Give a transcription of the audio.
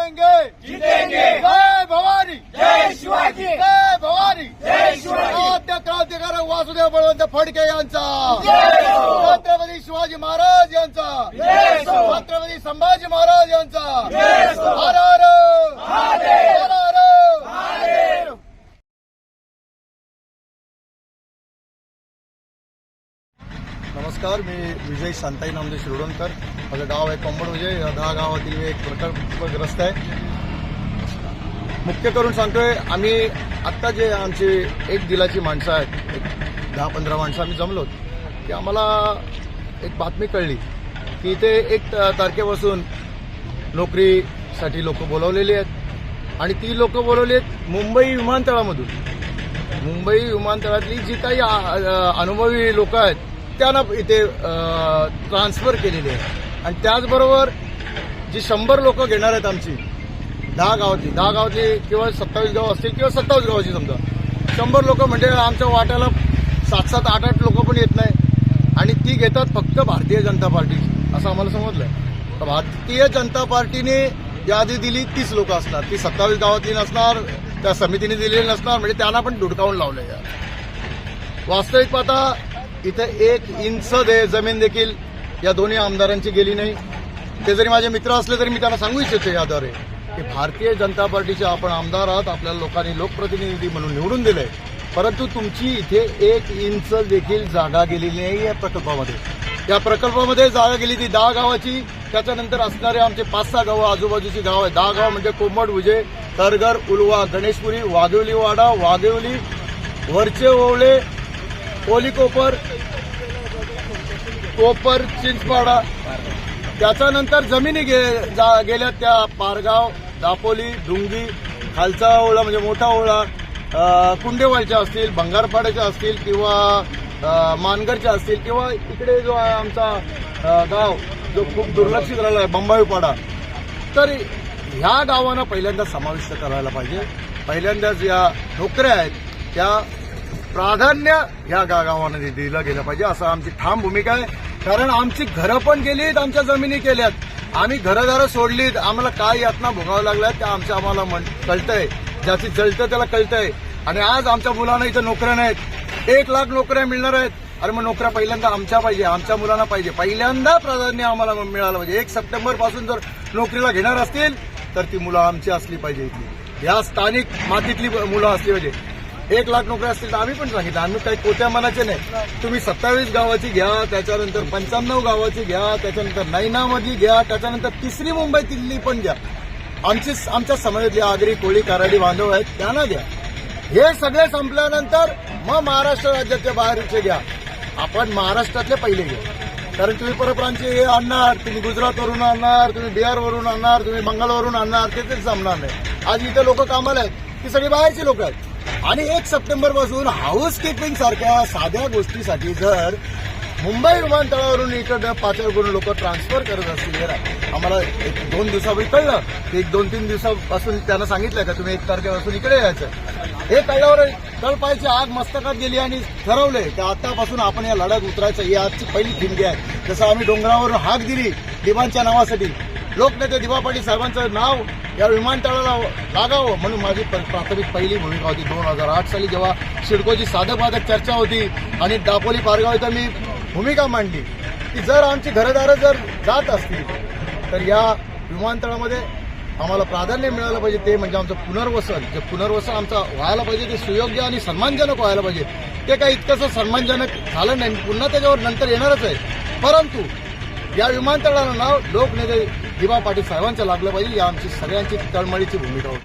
जीतेंगे। जीतेंगे। जय भवानी। जय शिवाजी। जय भवानी। जय शिवाजी। आद्य क्रांतिकारक वासुदेव बळवंत फडके यांचा। हो. छत्रपती शिवाजी महाराज यांचा। हो. छत्रपती संभाजी महाराज यांचा। नमस्कार मी विजय शांताई नामदेव शिरोडणकर. माझं गाव आहे कोंबड विजय. या दहा गावातील एक प्रकल्पग्रस्त आहे. मुख्य करून सांगतोय आम्ही आत्ता जे आमची एक दिलाची माणसं आहेत एक दहा पंधरा माणसं आम्ही जमलो की आम्हाला एक बातमी कळली की इथे एक त- तारखेपासून नोकरीसाठी लोक बोलवलेली आहेत. आणि ती लोक बोलवली आहेत मुंबई विमानतळामधून. मुंबई विमानतळातली जी काही अनुभवी लोक आहेत सातत्यानं इथे ट्रान्सफर केलेली आहे. आणि त्याचबरोबर जी शंभर लोक घेणार आहेत आमची दहा गावातली दहा गावातली किंवा सत्तावीस गाव असतील किंवा सत्तावीस गावाची समजा. शंभर लोक म्हणजे आमच्या वाट्याला सात सात आठ आठ लोक पण येत नाही. आणि ती घेतात फक्त भारतीय जनता पार्टी असं आम्हाला समजलं तर भारतीय जनता पार्टीने यादी दिली तीस लोक असणार. ती सत्तावीस गावातली नसणार त्या समितीने दिलेली नसणार म्हणजे त्यांना पण धुडकावून लावलं या वास्तविक पाहता इथं एक इंच दे जमीन देखील या दोन्ही आमदारांची गेली नाही. ते जरी माझे मित्र असले तरी मी त्यांना सांगू इच्छितो याद्वारे की भारतीय जनता पार्टीचे आपण आमदार आहात आपल्याला लोकांनी लोकप्रतिनिधी म्हणून निवडून दिले परंतु तुमची इथे एक इंच देखील जागा गेलेली नाही या प्रकल्पामध्ये. या प्रकल्पामध्ये जागा गेली ती दहा गावाची त्याच्यानंतर असणारे आमचे पाच सहा गावं आजूबाजूची गाव आहे दहा गाव म्हणजे कोंबड विजय तरगर उलवा गणेशपुरी वाघिवली वाडा वाघिवली वरचे ओवळे पोलिकोपर कोपर चिंचपाडा. त्याच्यानंतर जमिनी गे जा- गेल्या त्या पारगाव दापोली डुंगी खालचा ओळा म्हणजे मोठा ओळा कुंडेवालच्या असतील भंगारपाड्याच्या असतील किंवा मानगरच्या मानगडच्या असतील किंवा इकडे जो आहे आमचा गाव जो खूप दुर्लक्षित राहिला आहे बंबाईपाडा. तर ह्या गावांना पहिल्यांदा समाविष्ट करायला पाहिजे. पहिल्यांदाच या नोकऱ्या आहेत त्या प्राधान्य ह्या गावामध्ये गावांना दिलं गेलं पाहिजे. असं आमची ठाम भूमिका आहे. कारण आमची घरं पण गेलीत आमच्या जमिनी केल्यात. आम्ही घरदारं सोडलीत. आम्हाला काय यातना भोगावं लागल्या त्या आमच्या आम्हाला म्हण- कळतंय. ज्याची जळतं त्याला कळतंय. आणि आज आमच्या मुलांना इथं नोकऱ्या नाहीत. एक लाख नोकऱ्या मिळणार आहेत. अरे मग नोकऱ्या पहिल्यांदा आमच्या पाहिजे आमच्या मुलांना पाहिजे. पहिल्यांदा प्राधान्य आम्हाला मिळालं पाहिजे. एक सप्टेंबरपासून जर नोकरीला घेणार असतील तर ती मुलं आमची असली पाहिजे इथली. या स्थानिक मातीतली मुलं असली पाहिजे. एक लाख नोकऱ्या असतील तर आम्ही पण सांगितलं आम्ही काही कोत्या मनाचे नाही. तुम्ही सत्तावीस गावाची घ्या त्याच्यानंतर पंच्याण्णव गावाची घ्या त्याच्यानंतर नैनामधली घ्या त्याच्यानंतर तिसरी मुंबई तिथली पण घ्या. आमची आमच्या समाजातली आगरी कोळी कराडी बांधव आहेत त्यांना द्या हे सगळे संपल्यानंतर मग महाराष्ट्र राज्याच्या बाहेरचे घ्या. आपण महाराष्ट्रातले पहिले घ्या. कारण तुम्ही परप्रांचे हे आणणार तुम्ही गुजरातवरून आणणार तुम्ही बिहारवरून आणणार तुम्ही बंगालवरून आणणार ते तेच जमणार नाही. आज इथे लोक कामाला आहेत ती सगळी बाहेरची लोक आहेत. आणि एक सप्टेंबरपासून हाऊस किपिंग सारख्या साध्या गोष्टीसाठी जर मुंबई विमानतळावरून इकडं पाचव्या करून लोक ट्रान्सफर करत असतील हे आम्हाला एक दोन दिवसापूर्वी कळलं की एक दोन तीन दिवसापासून त्यांना सांगितलं का तुम्ही एक तारखेपासून इकडे यायचं. हे कळल्यावर तळपायची आग मस्तकात गेली आणि ठरवले की आतापासून आपण या लढ्यात उतरायचं. ही आजची पहिली थिंगी आहे. जसं आम्ही डोंगरावरून हाक दिली दिवांच्या नावासाठी. लोकनेते दिवा पाटील साहेबांचं नाव या विमानतळाला लागावं म्हणून माझी प- प्राथमिक पहिली भूमिका होती दोन हजार आठ साली जेव्हा सिडकोची साधक बाधक चर्चा होती आणि दापोली पारगाव इथं मी भूमिका मांडली. की जर आमची घरदारं जर जात असतील तर या विमानतळामध्ये आम्हाला प्राधान्य मिळालं पाहिजे. ते म्हणजे आमचं पुनर्वसन. जे पुनर्वसन आमचं व्हायला पाहिजे ते सुयोग्य आणि सन्मानजनक व्हायला पाहिजे. ते काही इतकंसं सन्मानजनक झालं नाही. पुन्हा त्याच्यावर नंतर येणारच आहे. परंतु या विमानतळाला नाव लोकनेते दिवा पाटील साहेबांचं लागलं पाहिजे. या आमची सगळ्यांची तळमळीची भूमिका होती.